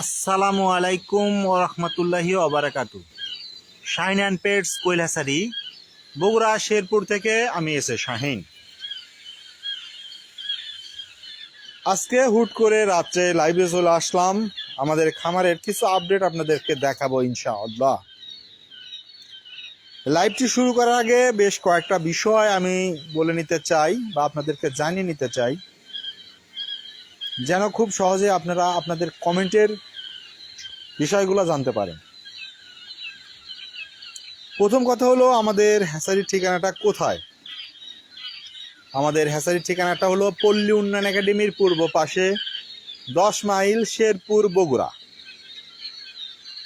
আসসালামু আলাইকুম ও রহমতুল্লাহি ওবরাকাতু শাহিন অ্যান্ড পেটস কৈলাসারি বগুড়া শেরপুর থেকে আমি এসে শাহিন। আজকে হুট করে রাত্রে লাইভে চলে আসলাম। আমাদের খামারের কিছু আপডেট আপনাদেরকে দেখাবো ইনশাআল্লাহ। লাইভটি শুরু করার আগে বেশ কয়েকটা বিষয় আমি বলে নিতে চাই বা আপনাদেরকে জানিয়ে নিতে চাই। যেন খুব সহজে আপনারা আপনাদের কমেন্টের বিষয়গুলো জানতে পারেন। প্রথম কথা হলো আমাদের হ্যাসারির ঠিকানাটা কোথায়? আমাদের হ্যাসারির ঠিকানাটা হলো পল্লী উন্নয়ন একাডেমির পূর্ব পাশে দশ মাইল শেরপুর বগুড়া।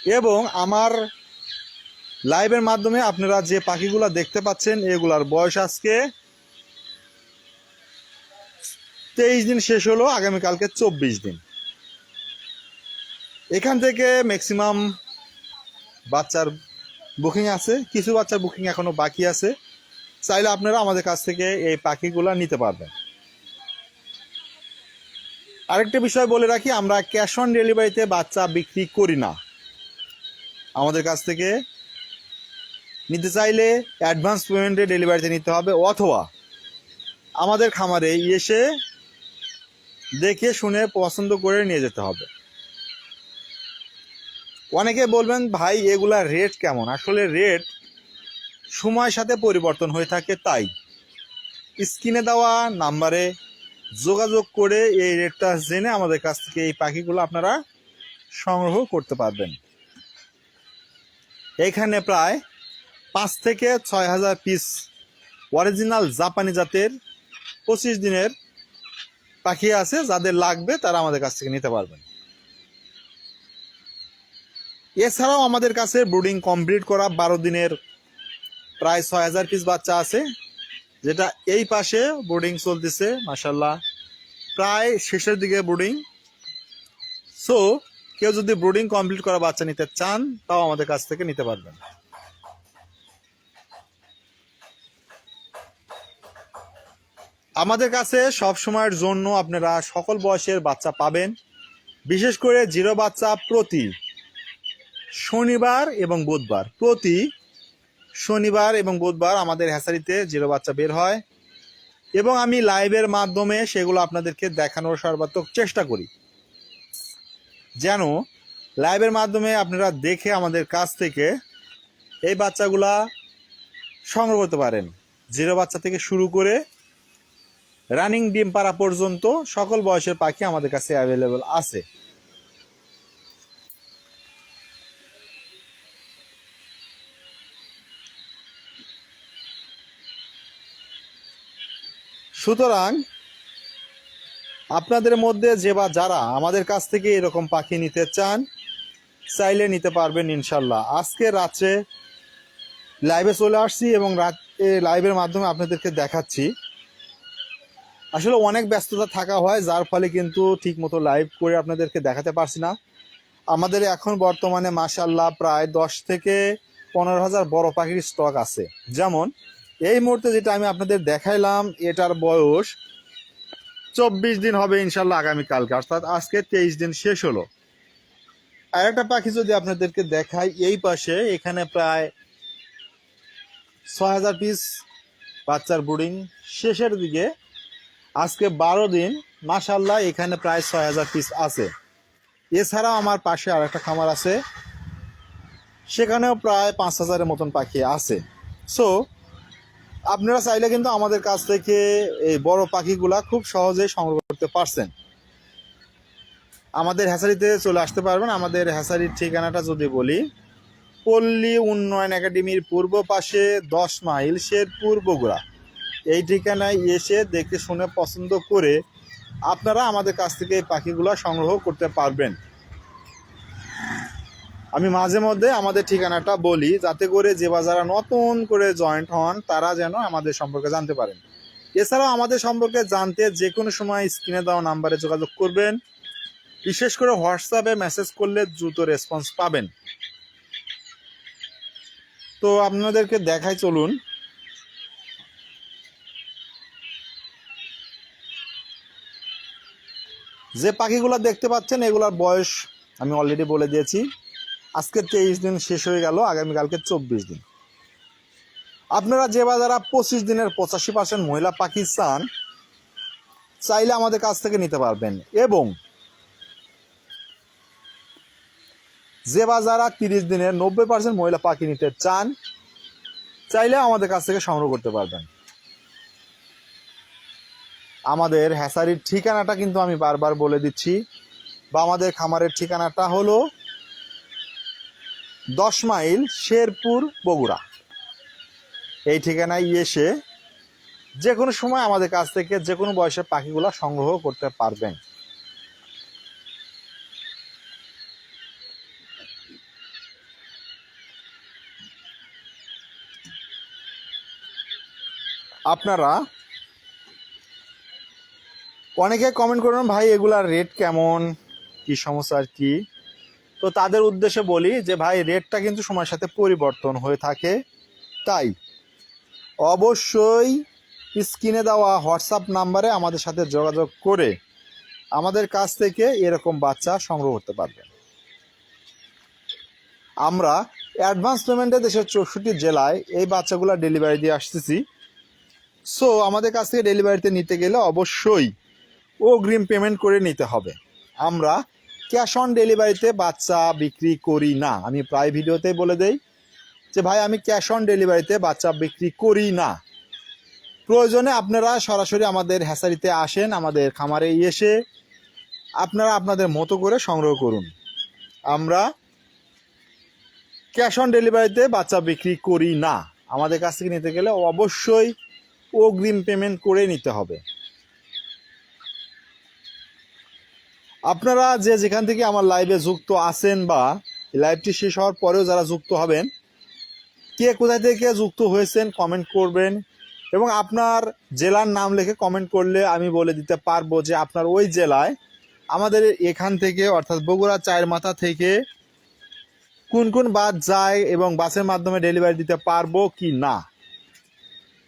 এবং আমার লাইভের মাধ্যমে আপনারা যে পাখিগুলো দেখতে পাচ্ছেন, এগুলার বয়স আজকে তেইশ দিন শেষ হলো আগামীকালকে চব্বিশ দিন। এখান থেকে ম্যাক্সিমাম বাচ্চার বুকিং আছে, কিছু বাচ্চার বুকিং এখনও বাকি আছে। চাইলে আপনারা আমাদের কাছ থেকে এই পাখিগুলো নিতে পারবেন। আরেকটা বিষয় বলে রাখি, আমরা ক্যাশ অন ডেলিভারিতে বাচ্চা বিক্রি করি না। আমাদের কাছ থেকে নিতে চাইলে অ্যাডভান্স পেমেন্টে ডেলিভারিতে নিতে হবে, অথবা আমাদের খামারে এসে দেখে শুনে পছন্দ করে নিয়ে যেতে হবে। অনেকে বলবেন, ভাই, এগুলা রেট কেমন? আসলে রেট সময়ের সাথে পরিবর্তন হয়ে থাকে তাই। স্ক্রিনে দেওয়া নাম্বারে যোগাযোগ করে এই রেটটা জেনে আমাদের কাছ থেকে এই পাখিগুলো আপনারা সংগ্রহ করতে পারবেন। এখানে প্রায় পাঁচ থেকে ছয় হাজার পিস অরিজিনাল জাপানি জাতের পঁচিশ দিনের পাখি আছে, যাদের লাগবে তারা আমাদের কাছ থেকে নিতে পারবেন। এছাড়াও আমাদের কাছে ব্রুডিং কমপ্লিট করা বারো দিনের প্রায় ছয় হাজার পিস বাচ্চা আছে, যেটা এই পাশে বোর্ডিং চলতেছে মাসাল্লাহ প্রায় শেষের দিকে ব্রুডিং। সো কেউ যদি ব্রুডিং কমপ্লিট করা বাচ্চা নিতে চান, তাও আমাদের কাছ থেকে নিতে পারবেন। আমাদের কাছে সব সময়ের জন্য আপনারা সকল বয়সের বাচ্চা পাবেন, বিশেষ করে জিরো বাচ্চা প্রতি শনিবার এবং বুধবার। প্রতি শনিবার এবং বুধবার আমাদের হ্যাসারিতে জিরো বাচ্চা বের হয় এবং আমি লাইভের মাধ্যমে সেগুলো আপনাদেরকে দেখানোর সর্বাত্মক চেষ্টা করি। যেন লাইভের মাধ্যমে আপনারা দেখে আমাদের কাছ থেকে এই বাচ্চাগুলা সংগ্রহ করতে পারেন। জিরো বাচ্চা থেকে শুরু করে রানিং ডিম পাড়া পর্যন্ত সকল বয়সের পাখি আমাদের কাছে অ্যাভেলেবল আছে। সুতরাং আপনাদের মধ্যে যে বা যারা আমাদের কাছ থেকে এরকম পাখি নিতে চান, চাইলে নিতে পারবেন ইনশাল্লাহ আজকে রাত্রে লাইভে চলে আসছি এবং রাত লাইভের মাধ্যমে আপনাদেরকে দেখাচ্ছি। আসলে অনেক ব্যস্ততা থাকা হয়, যার ফলে কিন্তু ঠিক মতো লাইভ করে আপনাদেরকে দেখাতে পারছি না। আমাদের এখন বর্তমানে মাসাল্লাহ প্রায় দশ থেকে পনেরো হাজার বড় পাখির স্টক আছে। যেমন, এই মুহূর্তে যেটা আমি আপনাদের দেখাইলাম, এটার বয়স চব্বিশ দিন হবে ইনশাল্লাহ আগামীকালকে অর্থাৎ আজকে তেইশ দিন শেষ হলো। আর একটা পাখি যদি আপনাদেরকে দেখাই, এই পাশে এখানে প্রায় ছয় হাজার পিস বাচ্চার ব্রুডিং শেষের দিকে আজকে বারো দিন মাসাল্লাহ এখানে প্রায় ছয় হাজার পিস আছে। এছাড়াও আমার পাশে আর একটা খামার আছে, সেখানেও প্রায় পাঁচ হাজারের মতন পাখি আছে। সো আপনারা চাইলে কিন্তু আমাদের কাছ থেকে এই বড় পাখিগুলা খুব সহজেই সংগ্রহ করতে পারছেন। আমাদের হ্যাসারিতে চলে আসতে পারবেন। আমাদের হ্যাসারির ঠিকানাটা যদি বলি, পল্লী উন্নয়ন একাডেমির পূর্ব পাশে দশ মাইল শেরপুর বগুড়া। এই ঠিকানায় এসে দেখে শুনে পছন্দ করে আপনারা আমাদের কাছ থেকে এই পাখিগুলো সংগ্রহ করতে পারবেন। আমি মাঝে মধ্যে আমাদের ঠিকানাটা বলি, যাতে করে যে বা যারা নতুন করে জয়েন্ট হন, তারা যেন আমাদের সম্পর্কে জানতে পারেন। এছাড়াও আমাদের সম্পর্কে জানতে যে কোনো সময় স্ক্রিনে দেওয়া নাম্বারে যোগাযোগ করবেন। বিশেষ করে হোয়াটসঅ্যাপে মেসেজ করলে দ্রুত রেসপন্স পাবেন। তো আপনাদেরকে দেখাই চলুন। যে পাখিগুলো দেখতে পাচ্ছেন, এগুলার বয়স আমি অলরেডি বলে দিয়েছি। আজকে তেইশ দিন শেষ হয়ে গেল আগামীকালকে চব্বিশ দিন। আপনারা যে বা যারা পঁচিশ দিনের পঁচাশি পার্সেন্ট মহিলা পাখি চান, চাইলে আমাদের কাছ থেকে নিতে পারবেন। এবং যে বা যারা তিরিশ দিনের নব্বই পার্সেন্ট মহিলা পাখি নিতে চান, চাইলে আমাদের কাছ থেকে সংগ্রহ করতে পারবেন। আমাদের হ্যাসারির ঠিকানাটা কিন্তু আমি বারবার বলে দিচ্ছি বা আমাদের খামারের ঠিকানাটা হলো দশ মাইল শেরপুর বগুড়া। এই ঠিকানায় এসে যে কোনো সময় আমাদের কাছ থেকে যে কোনো বয়সের পাখিগুলো সংগ্রহ করতে পারবেন। আপনারা অনেকে কমেন্ট করবেন ভাই, এগুলার রেট কেমন? কি সমস্যা আর কি? তো তাদের উদ্দেশ্যে বলি যে, ভাই রেটটা কিন্তু সময়ের সাথে পরিবর্তন হয়ে থাকে। তাই অবশ্যই স্ক্রিনে দেওয়া হোয়াটসঅ্যাপ নাম্বারে আমাদের সাথে যোগাযোগ করে আমাদের কাছ থেকে এরকম বাচ্চা সংগ্রহ করতে পারবেন। আমরা অ্যাডভান্স পেমেন্টে দেশের চৌষট্টি জেলায় এই বাচ্চাগুলো ডেলিভারি দিয়ে আসতেছি। সো আমাদের কাছ থেকে ডেলিভারিতে নিতে গেলে অবশ্যই অগ্রিম পেমেন্ট করে নিতে হবে। আমরা ক্যাশ অন ডেলিভারিতে বাচ্চা বিক্রি করি না। আমি প্রায় ভিডিওতেই বলে দেই যে, ভাই, আমি ক্যাশ অন ডেলিভারিতে বাচ্চা বিক্রি করি না। প্রয়োজনে আপনারা সরাসরি আমাদের হ্যাসারিতে আসেন, আমাদের খামারে এসে আপনারা আপনাদের মতো করে সংগ্রহ করুন। আমরা ক্যাশ অন ডেলিভারিতে বাচ্চা বিক্রি করি না। আমাদের কাছ থেকে নিতে গেলে অবশ্যই অগ্রিম পেমেন্ট করে নিতে হবে। আপনারা যে যেখান থেকে আমার লাইভে যুক্ত আছেন বা লাইভটি শেষ হওয়ার পরেও যারা যুক্ত হবেন, কে কোথায় থেকে যুক্ত হয়েছেন কমেন্ট করবেন এবং আপনার জেলার নাম লিখে কমেন্ট করলে আমি বলে দিতে পারব যে আপনার ওই জেলায় আমাদের এখান থেকে অর্থাৎ বগুড়া চায়ের মাথা থেকে কোন কোন বাস যায় এবং বাসের মাধ্যমে ডেলিভারি দিতে পারব কি না।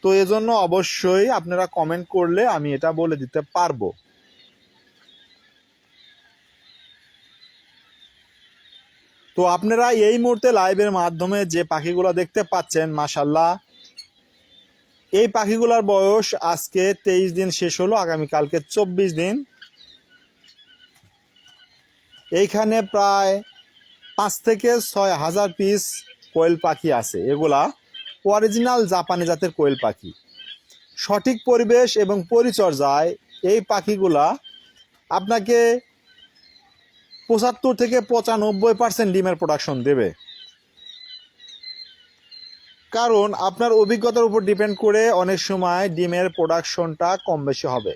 তো এজন্য অবশ্যই আপনারা কমেন্ট করলে আমি এটা বলে দিতে পারব। তো আপনারা এই মুহূর্তে লাইভের মাধ্যমে যে পাখিগুলো দেখতে পাচ্ছেন মাসাল্লাহ এই পাখিগুলোর বয়স আজকে তেইশ দিন শেষ হলো আগামীকালকে চব্বিশ দিন। এইখানে প্রায় পাঁচ থেকে ছয় হাজার পিস কোয়েল পাখি আছে। এগুলা অরিজিনাল জাপানি জাতের কোয়েল পাখি। সঠিক পরিবেশ এবং পরিচর্যায় এই পাখিগুলা আপনাকে পঁচাত্তর থেকে পঁচানব্বই পার্সেন্ট ডিমের প্রোডাকশন দেবে। কারণ আপনার অভিজ্ঞতার উপর ডিপেন্ড করে অনেক সময় ডিমের প্রোডাকশনটা কম বেশি হবে।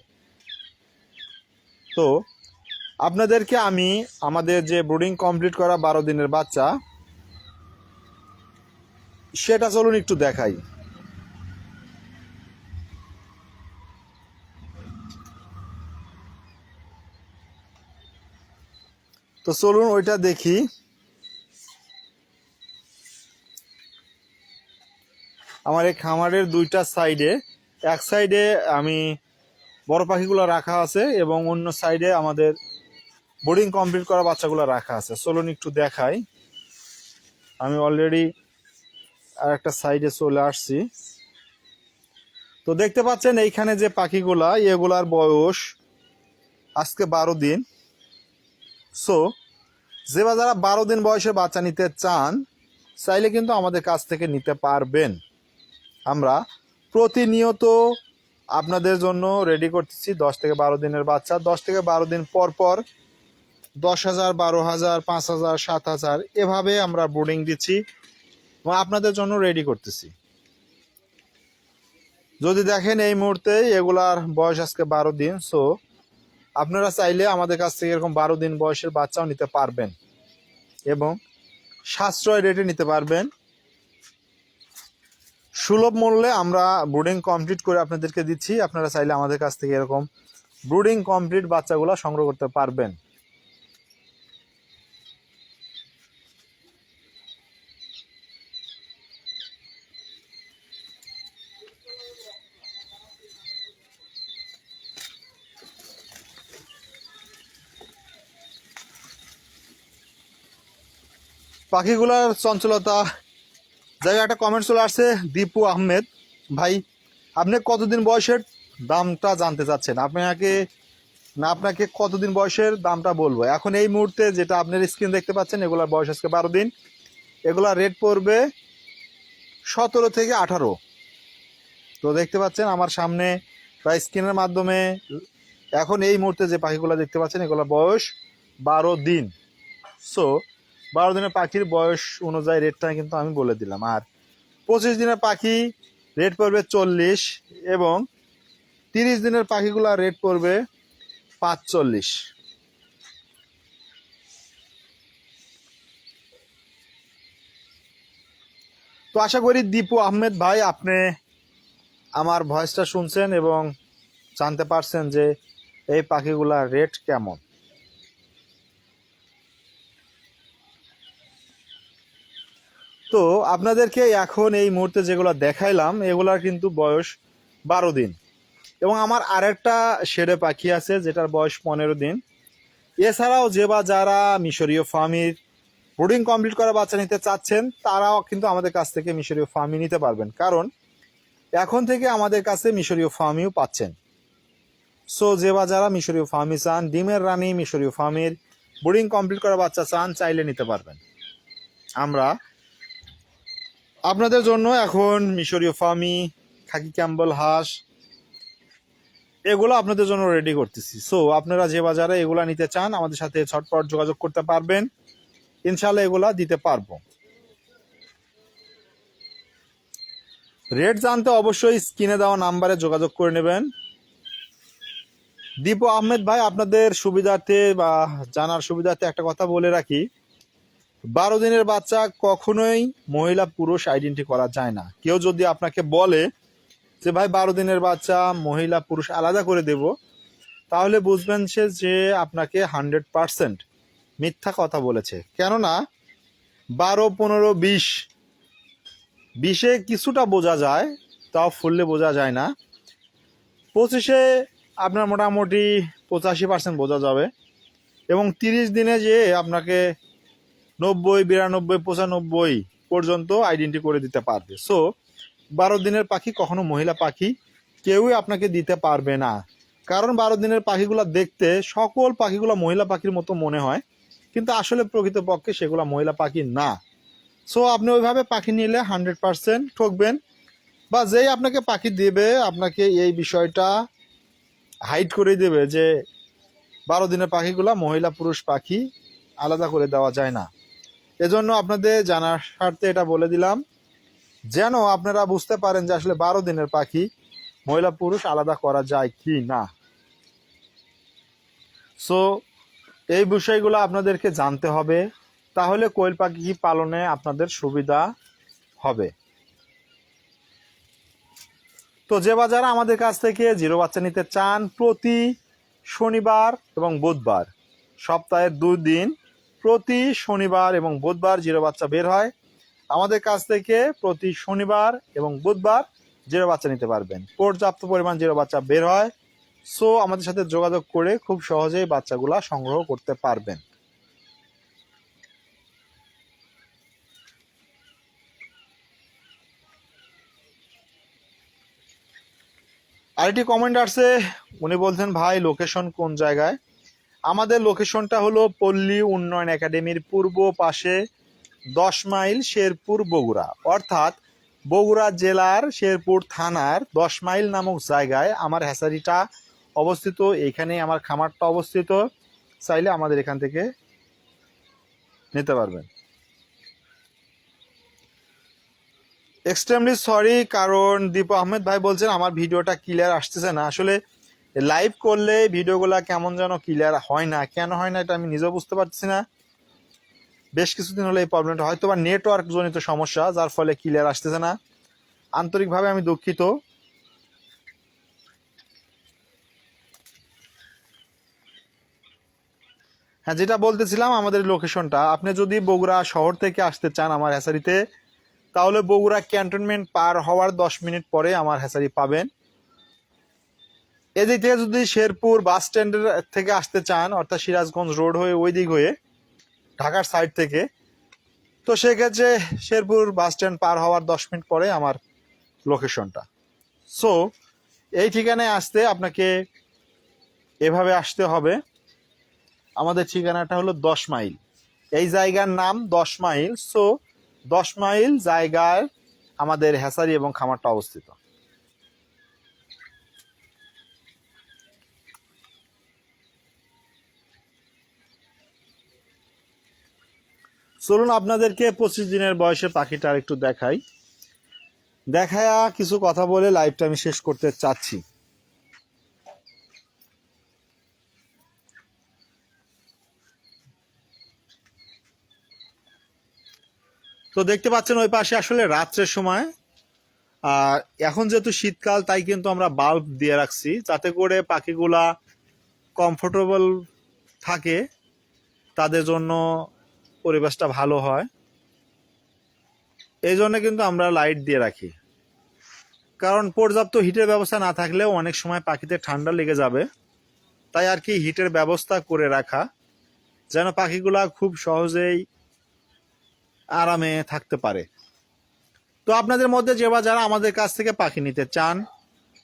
তো, আপনাদেরকে আমি আমাদের যে ব্রুডিং কমপ্লিট করা বারো দিনের বাচ্চা, সেটা চলুন একটু দেখাই। তো চলুন ওইটা দেখি। আমার এই খামারের দুইটা সাইডে, এক সাইডে আমি বড় পাখিগুলো রাখা আছে এবং অন্য সাইডে আমাদের বোর্ডিং কমপ্লিট করা বাচ্চাগুলো রাখা আছে। চলুন একটু দেখাই। আমি অলরেডি আর একটা সাইডে চলে আসছি। তো দেখতে পাচ্ছেন এইখানে যে পাখিগুলা, এগুলার বয়স আজকে বারো দিন। সো যে বা যারা বারো দিন বয়সে বাচ্চা নিতে চান, চাইলে কিন্তু আমাদের কাছ থেকে নিতে পারবেন। আমরা প্রতিনিয়ত আপনাদের জন্য রেডি করতেছি দশ থেকে বারো দিনের বাচ্চা। দশ থেকে বারো দিন পর পর দশ হাজার, বারো হাজার, পাঁচ হাজার, সাত হাজার, এভাবে আমরা বোর্ডিং দিচ্ছি এবং আপনাদের জন্য রেডি করতেছি। যদি দেখেন এই মুহূর্তে এগুলার বয়স আজকে বারো দিন সো আপনারা চাইলে আমাদের কাছ থেকে এরকম বারো দিন বয়সের বাচ্চাও নিতে পারবেন। এবং সাশ্রয় রেটে নিতে পারবেন। সুলভ মূল্যে আমরা ব্রুডিং কমপ্লিট করে আপনাদেরকে দিচ্ছি। আপনারা চাইলে আমাদের কাছ থেকে এরকম ব্রুডিং কমপ্লিট বাচ্চাগুলো সংগ্রহ করতে পারবেন। পাখিগুলার চঞ্চলতা। যাই একটা কমেন্ট চলে আসছে দীপু আহমেদ। ভাই, আপনি কতদিন বয়সের? দামটা জানতে চাচ্ছেন। আপনাকে, না, আপনাকে কতদিন বয়সের? দামটা বলব। এখন এই মুহূর্তে যেটা আপনার স্ক্রিন দেখতে পাচ্ছেন, এগুলার বয়স আজকে বারো দিন। এগুলার রেট পড়বে সতেরো থেকে আঠারো। তো দেখতে পাচ্ছেন, আমার সামনে বা স্ক্রিনের মাধ্যমে এখন এই মুহূর্তে যে পাখিগুলো দেখতে পাচ্ছেন, এগুলোর বয়স বারো দিন। সো বারো দিনের পাখির বয়স অনুযায়ী রেটটা কিন্তু আমি বলে দিলাম। আর পঁচিশ দিনের পাখি রেট পড়বে চল্লিশ এবং তিরিশ দিনের পাখিগুলোর রেট পড়বে পাঁচচল্লিশ। তো আশা করি দীপু আহমেদ ভাই, আপনি আমার ভয়েসটা শুনছেন এবং জানতে পারছেন যে এই পাখিগুলার রেট কেমন। তো আপনাদেরকে এখন এই মুহূর্তে যেগুলো দেখাইলাম, এগুলার কিন্তু বয়স বারো দিন। এবং আমার আরেকটা শেডে পাখি আছে, যেটার বয়স পনেরো দিন। এছাড়াও যে বা যারা মিশরীয় ফার্মির ব্রুডিং কমপ্লিট করা বাচ্চা নিতে চাচ্ছেন, তারাও কিন্তু আমাদের কাছ থেকে মিশরীয় ফার্মি নিতে পারবেন। কারণ এখন থেকে আমাদের কাছে মিশরীয় ফার্মিও পাচ্ছেন। সো যে বা যারা মিশরীয় ফার্মি চান, ডিমের রানী মিশরীয় ফার্মির ব্রুডিং কমপ্লিট করা বাচ্চা চান, চাইলে নিতে পারবেন। আমরা আপনাদের জন্য এখন মিশরীয় ফার্মি খাকি ক্যাম্বল, হাঁস, এগুলো আপনাদের জন্য রেডি করতেছি। সো আপনারা যে বাজারে এগুলা নিতে চান, আমাদের সাথে ছটপট যোগাযোগ করতে পারবেন। ইনশাল্লাহ এগুলা দিতে পারব। রেট জানতে অবশ্যই স্ক্রিনে দেওয়া নাম্বারে যোগাযোগ করে নেবেন। দীপু আহমেদ ভাই, আপনাদের সুবিধার্থে বা জানার সুবিধার্থে একটা কথা বলে রাখি। বারো দিনের বাচ্চা কখনোই মহিলা পুরুষ আইডেন্টি করা যায় না। কেউ যদি আপনাকে বলে যে, ভাই, বারো দিনের বাচ্চা, মহিলা পুরুষ আলাদা করে দেব, তাহলে বুঝবেন সে যে আপনাকে হান্ড্রেড পারসেন্ট মিথ্যা কথা বলেছে। কেননা, বারো, পনেরো, বিশ, বিশে কিছুটা বোঝা যায়, তাও ফুললে বোঝা যায় না। পঁচিশে আপনার মোটামুটি পঁচাশি পার্সেন্ট বোঝা যাবে। এবং তিরিশ দিনে যে আপনাকে নব্বই, বিরানব্বই, পঁচানব্বই পর্যন্ত আইডেন্টি করে দিতে পারবে। সো বারো দিনের পাখি কখনো মহিলা পাখি কেউই আপনাকে দিতে পারবে না। কারণ বারো দিনের পাখিগুলো দেখতে সকল পাখিগুলো মহিলা পাখির মতো মনে হয়, কিন্তু আসলে প্রকৃতপক্ষে সেগুলো মহিলা পাখি না। সো আপনি ওইভাবে পাখি নিলে হান্ড্রেড পারসেন্ট ঠকবেন বা যেই আপনাকে পাখি দেবে, আপনাকে এই বিষয়টা হাইড করে দেবে যে বারো দিনের পাখিগুলা মহিলা পুরুষ পাখি আলাদা করে দেওয়া যায় না। এজন্য আপনাদের জানার স্বার্থে এটা বলে দিলাম। যেন আপনারা বুঝতে পারেন যে আসলে বারো দিনের পাখি মহিলা পুরুষ আলাদা করা যায় কি না। সো এই বিষয়গুলো আপনাদেরকে জানতে হবে। তাহলে কোয়েল পাখি পালনে আপনাদের সুবিধা হবে। তো যে বা যারা আমাদের কাছ থেকে জিরো বাচ্চা নিতে চান প্রতি শনিবার এবং বুধবার সপ্তাহের দুই দিন প্রতি শনিবার এবং বুধবার জিরো বাচ্চা বের হয়। আমাদের কাছ থেকে প্রতি শনিবার এবং বুধবার জিরো বাচ্চা নিতে পারবেন। পর্যাপ্ত পরিমাণ জিরো বাচ্চা বের হয়। সো, আমাদের সাথে যোগাযোগ করে খুব সহজেই বাচ্চাগুলা সংগ্রহ করতে পারবেন। আরেকটি কমেন্ট আসছে উনি বলছেন, ভাই লোকেশন কোন জায়গায়? আমাদের লোকেশনটা হলো পল্লী উন্নয়ন একাডেমির পূর্ব পাশে দশ মাইল শেরপুর বগুড়া। অর্থাৎ বগুড়া জেলার শেরপুর থানার দশ মাইল নামক জায়গায় আমার হ্যাসারিটা অবস্থিত। এইখানে আমার খামারটা অবস্থিত। চাইলে আমাদের এখান থেকে নিতে পারবেন। এক্সট্রিমলি সরি কারণ দীপ আহমেদ ভাই বলছেন, আমার ভিডিওটা ক্লিয়ার আসতেছে না। আসলে লাইভ করলে ভিডিওগুলো কেমন যেন ক্লিয়ার হয় না। কেন হয় না এটা আমি নিজেও বুঝতে পারছি না। বেশ কিছুদিন হলে এই প্রবলেমটা হয়তো বা নেটওয়ার্ক জনিত সমস্যা, যার ফলে ক্লিয়ার আসতেছে না। আন্তরিকভাবে আমি দুঃখিত। হ্যাঁ যেটা বলতেছিলাম আমাদের লোকেশনটা আপনি যদি বগুড়া শহর থেকে আসতে চান আমার হ্যাসারিতে তাহলে বগুড়া ক্যান্টনমেন্ট পার হওয়ার দশ মিনিট পরে আমার হ্যাসারি পাবেন। এদিক থেকে যদি শেরপুর বাস স্ট্যান্ডের থেকে আসতে চান, অর্থাৎ সিরাজগঞ্জ রোড হয়ে ওই দিক হয়ে, ঢাকার সাইড থেকে, তো সেক্ষেত্রে শেরপুর বাস স্ট্যান্ড পার হওয়ার দশ মিনিট পরে আমার লোকেশনটা সো এই ঠিকানায় আসতে আপনাকে এভাবে আসতে হবে। আমাদের ঠিকানাটা হলো দশ মাইল। এই জায়গার নাম দশ মাইল। সো দশ মাইল জায়গায় আমাদের হ্যাসারি এবং খামারটা অবস্থিত। চলুন আপনাদেরকে পঁচিশ দিনের বয়সে পাখিটা একটু দেখাই। দেখায়া কিছু কথা বলে লাইভটা আমি শেষ করতে চাচ্ছি। তো দেখতে পাচ্ছেন ওই পাশে আসলে রাত্রের সময়। আর এখন যেহেতু শীতকাল, তাই কিন্তু আমরা বাল্ব দিয়ে রাখছি যাতে করে পাখিগুলা কমফোর্টেবল থাকে, তাদের জন্য পরিবেশটা ভালো হয়। এই জন্য কিন্তু আমরা লাইট দিয়ে রাখি। কারণ পর্যাপ্ত হিটের ব্যবস্থা না থাকলেও অনেক সময় পাখিতে ঠান্ডা লেগে যাবে। তাই আর কি হিটের ব্যবস্থা করে রাখা, যেন পাখিগুলা খুব সহজেই আরামে থাকতে পারে। তো আপনাদের মধ্যে যে বা যারা আমাদের কাছ থেকে পাখি নিতে চান,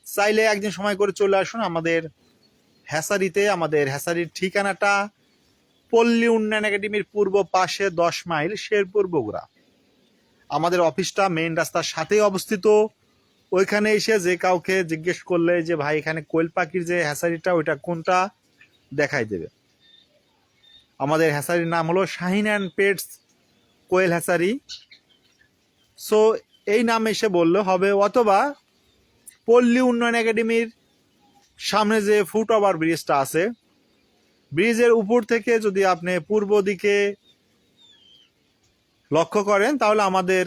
চাইলে একদিন সময় করে চলে আসুন আমাদের হ্যাসারিতে। আমাদের হ্যাসারির ঠিকানাটা পল্লী উন্নয়ন একাডেমির পূর্ব পাশে দশ মাইল শেরপুর বগুড়া। আমাদের অফিসটা মেইন রাস্তার সাথেই অবস্থিত। ওইখানে এসে যে কাউকে জিজ্ঞেস করলে যে, ভাই, এখানে কোয়েল পাখির যে হ্যাসারিটা, ওইটা কোনটা? দেখাই দেবে। আমাদের হ্যাসারির নাম হলো Shahin and pets quail hatchery. So এই নাম এসে বললে, হবে। অথবা পল্লী উন্নয়ন একাডেমির সামনে যে ফুট ওভার ব্রিজটা আছে ব্রিজের উপর থেকে যদি আপনি পূর্ব দিকে লক্ষ্য করেন, তাহলে আমাদের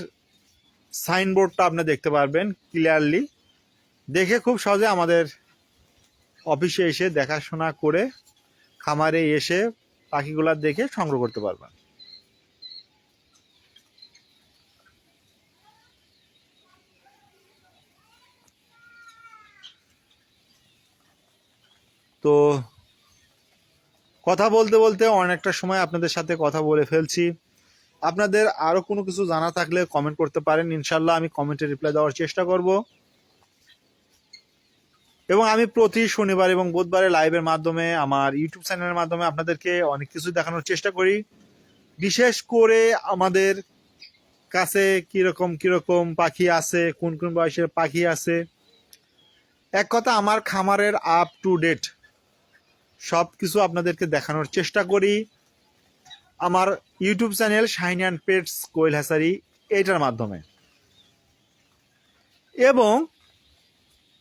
সাইনবোর্ডটা আপনি দেখতে পারবেন ক্লিয়ারলি। দেখে খুব সহজে আমাদের অফিসে এসে দেখাশোনা করে খামারে এসে পাখিগুলা দেখে সংগ্রহ করতে পারবেন। তো কথা বলতে বলতে অনেকটা সময় আপনাদের সাথে কথা বলে ফেলছি। আপনাদের আরও কোনো কিছু জানা থাকলে কমেন্ট করতে পারেন। ইনশাল্লাহ আমি কমেন্টে রিপ্লাই দেওয়ার চেষ্টা করব। এবং আমি প্রতি শনিবার এবং বুধবারে লাইভের মাধ্যমে, আমার ইউটিউব চ্যানেলের মাধ্যমে আপনাদেরকে অনেক কিছু দেখানোর চেষ্টা করি। বিশেষ করে আমাদের কাছে কীরকম কীরকম পাখি আছে, কোন কোন বয়সের পাখি আছে। এক কথা, আমার খামারের আপ টু ডেট সব কিছু আপনাদেরকে দেখানোর চেষ্টা করি। আমার YouTube channel Shine and pets quail hatchery এইটার মাধ্যমে। এবং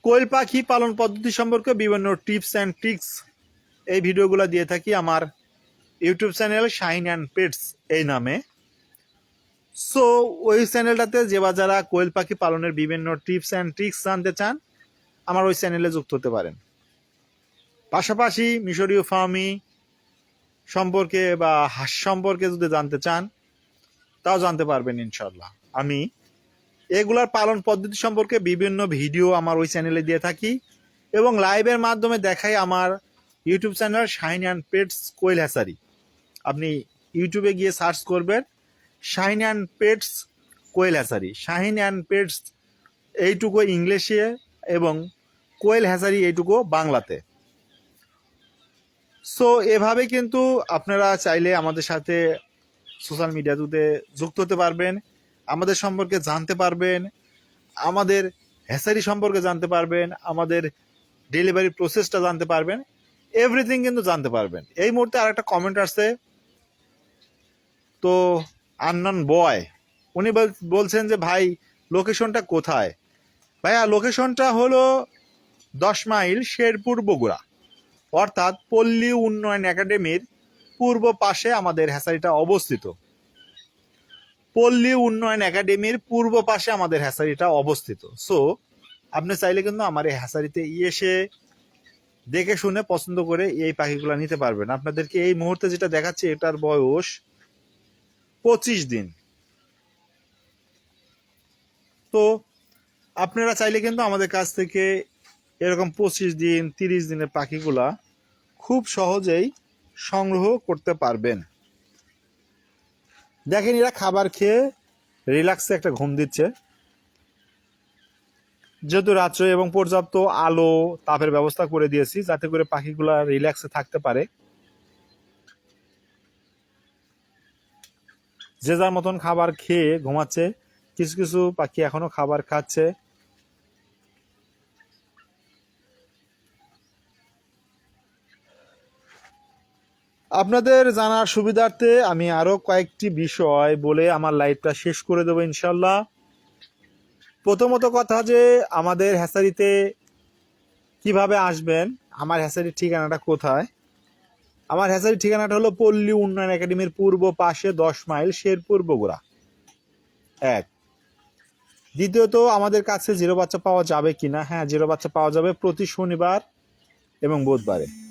কোয়েল পাখি পালন পদ্ধতি সম্পর্কে বিভিন্ন টিপস অ্যান্ড ট্রিক্স এই ভিডিওগুলো দিয়ে থাকি আমার YouTube channel Shine and pets এই নামে। সো, ওই চ্যানেলটাতে যে বা যারা কোয়েল পাখি পালনের বিভিন্ন টিপস অ্যান্ড ট্রিক্স জানতে চান, আমার ওই চ্যানেলে যুক্ত হতে পারেন। পাশাপাশি মিশরীয় ফার্মি সম্পর্কে বা হাঁস সম্পর্কে যদি জানতে চান, তাও জানতে পারবেন ইনশাল্লাহ আমি এগুলার পালন পদ্ধতি সম্পর্কে বিভিন্ন ভিডিও আমার ওই চ্যানেলে দিয়ে থাকি এবং লাইভের মাধ্যমে দেখাই আমার YouTube channel Shine and pets quail hatchery আপনি ইউটিউবে গিয়ে সার্চ করবেন Shine and pets quail hatchery Shahin and pets এইটুকু ইংলিশে এবং কোয়েল হ্যাসারি এইটুকু বাংলাতে। সো এভাবে কিন্তু আপনারা চাইলে আমাদের সাথে সোশ্যাল মিডিয়াতে যুক্ত হতে পারবেন, আমাদের সম্পর্কে জানতে পারবেন, আমাদের হ্যাসারি সম্পর্কে জানতে পারবেন, আমাদের ডেলিভারি প্রসেসটা জানতে পারবেন এভরিথিং কিন্তু জানতে পারবেন। এই মুহূর্তে আর একটা কমেন্ট আসছে। তো আননন বয় উনি বলছেন যে, ভাই লোকেশনটা কোথায়? ভাইয়া লোকেশনটা হলো দশ মাইল শেরপুর বগুড়া। অর্থাৎ পল্লী উন্নয়ন একাডেমির পূর্ব পাশে আমাদের হ্যাসারিটা অবস্থিত। পল্লী উন্নয়ন একাডেমির পূর্ব পাশে আমাদের হ্যাসারিটা অবস্থিত। সো আপনি চাইলে কিন্তু আমার এই হ্যাসারিতে এসে দেখে শুনে পছন্দ করে এই পাখিগুলো নিতে পারবেন। আপনাদেরকে এই মুহূর্তে যেটা দেখাচ্ছি, এটার বয়স পঁচিশ দিন। তো, আপনারা চাইলে কিন্তু আমাদের কাছ থেকে এরকম পঁচিশ দিন, তিরিশ দিনের পাখিগুলা খুব সহজেই সংগ্রহ করতে পারবেন। দেখেন, এরা খাবার খেয়ে রিল্যাক্সে একটা ঘুম দিচ্ছে। যেহেতু রাত্রে এবং পর্যাপ্ত আলো, তাপের ব্যবস্থা করে দিয়েছি, যাতে করে পাখিগুলা রিল্যাক্সে থাকতে পারে। যে যার মতন খাবার খেয়ে ঘুমাচ্ছে, কিছু কিছু পাখি এখনও খাবার খাচ্ছে। আপনাদের জানার সুবিধার্থে আমি আরও কয়েকটি বিষয় বলে আমার লাইভটা শেষ করে দেবো ইনশাল্লাহ। প্রথমত কথা যে আমাদের হ্যাসারিতে কীভাবে আসবেন? আমার হ্যাসারির ঠিকানাটা কোথায়? আমার হ্যাসারির ঠিকানাটা হলো পল্লী উন্নয়ন একাডেমির পূর্ব পাশে দশ মাইল শেরপুর বগুড়া। এক। দ্বিতীয়ত, আমাদের কাছে জিরো বাচ্চা পাওয়া যাবে কিনা? হ্যাঁ জিরো বাচ্চা পাওয়া যাবে প্রতি শনিবার এবং বুধবারে।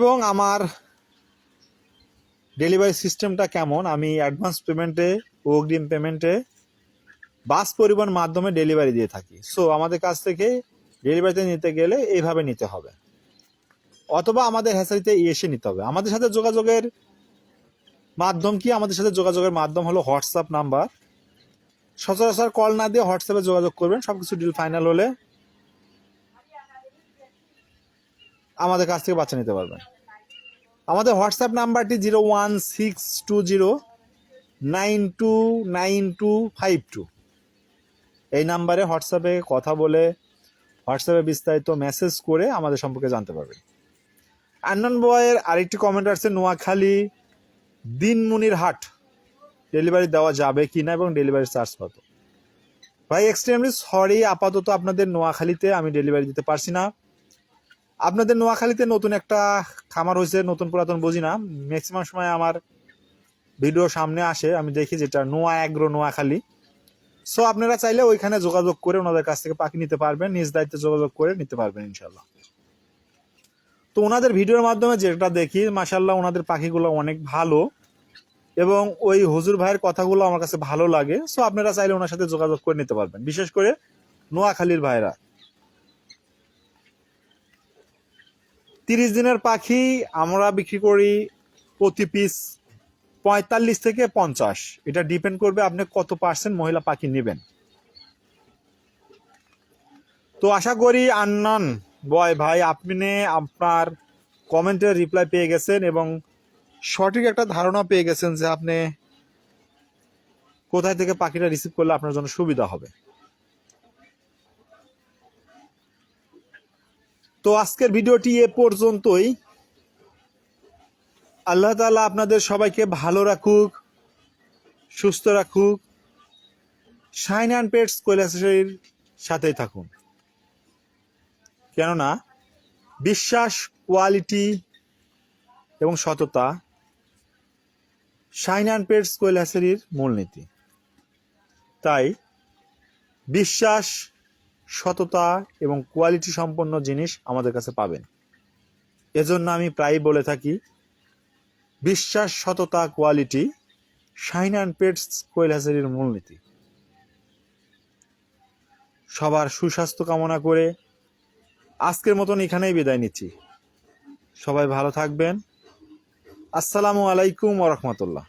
এবং আমার ডেলিভারি সিস্টেমটা কেমন? আমি অ্যাডভান্স পেমেন্টে অগ্রিম পেমেন্টে বাস পরিবহন মাধ্যমে ডেলিভারি দিয়ে থাকি। সো আমাদের কাছ থেকে ডেলিভারিতে নিতে গেলে এইভাবে নিতে হবে। অথবা আমাদের হ্যাসারিতে এসে নিতে হবে। আমাদের সাথে যোগাযোগের মাধ্যম কি? আমাদের সাথে যোগাযোগের মাধ্যম হলো হোয়াটসঅ্যাপ নাম্বার। সচরাচর কল না দিয়ে হোয়াটসঅ্যাপে যোগাযোগ করবেন। সব কিছু ডিল ফাইনাল হলে আমাদের কাছ থেকে বাচ্চা নিতে পারবেন। আমাদের হোয়াটসঅ্যাপ নাম্বারটি zero one six two zero nine two nine two five two. এই নাম্বারে হোয়াটসঅ্যাপে কথা বলে, হোয়াটসঅ্যাপে বিস্তারিত মেসেজ করে আমাদের সম্পর্কে জানতে পারবেন। আন্নন বয়ের আরেকটি কমেন্ট আসছে, নোয়াখালী দিনমুনির হাট। ডেলিভারি দেওয়া যাবে কি না এবং ডেলিভারি চার্জ কত? ভাই এক্সট্রিমলি সরি আপাতত আপনাদের নোয়াখালীতে আমি ডেলিভারি দিতে পারছি না। আপনাদের নোয়াখালীতে নতুন একটা খামার হয়েছে, নতুন পুরাতন বুঝি না। ম্যাক্সিমাম সময় আমার ভিডিও সামনে আসে, আমি দেখি যেটা নোয়া অ্যাগ্রো নোয়াখালী। সো আপনারা চাইলে ওইখানে যোগাযোগ করে ওনাদের কাছ থেকে পাখি নিতে পারবেন, নিজ দায়িত্বে যোগাযোগ করে নিতে পারবেন ইনশাল্লাহ তো ওনাদের ভিডিওর মাধ্যমে যেটা দেখি মাসাল্লাহ ওনাদের পাখিগুলো অনেক ভালো এবং ওই হুজুর ভাইয়ের কথাগুলো আমার কাছে ভালো লাগে। সো আপনারা চাইলে ওনার সাথে যোগাযোগ করে নিতে পারবেন, বিশেষ করে নোয়াখালীর ভাইরা। তিরিশ দিনের পাখি আমরা বিক্রি করি প্রতি পিস পঁয়তাল্লিশ থেকে পঞ্চাশ। এটা ডিপেন্ড করবে আপনি কত পার্সেন্ট মহিলা পাখি নেবেন। তো আশা করি আন্নান বয় ভাই, আপনি আপনার কমেন্টের রিপ্লাই পেয়ে গেছেন এবং সঠিক একটা ধারণা পেয়ে গেছেন যে আপনি কোথায় থেকে পাখিটা রিসিভ করলে আপনার জন্য সুবিধা হবে। তো আজকের ভিডিওটি এ পর্যন্তই। আল্লাহ তালা আপনাদের সবাইকে ভালো রাখুক, সুস্থ রাখুক, শাইন অ্যান্ড পেটস কৈলাসের সাথেই থাকুন। কেননা বিশ্বাস, কোয়ালিটি এবং সততা শাইন অ্যান্ড পেটস কৈলাসেরির মূলনীতি। তাই বিশ্বাস সততা এবং কোয়ালিটি সম্পন্ন জিনিস আমাদের কাছে পাবেন। এজন্য আমি প্রায় বলে থাকি, বিশ্বাস, সততা কোয়ালিটি শাইন অ্যান্ড পেটস কৈলাসেরির মূলনীতি। সবার সুস্বাস্থ্য কামনা করে আজকের মতন এখানেই বিদায় নিচ্ছি। সবাই ভালো থাকবেন। আসসালামু আলাইকুম ওরহমতুল্লাহ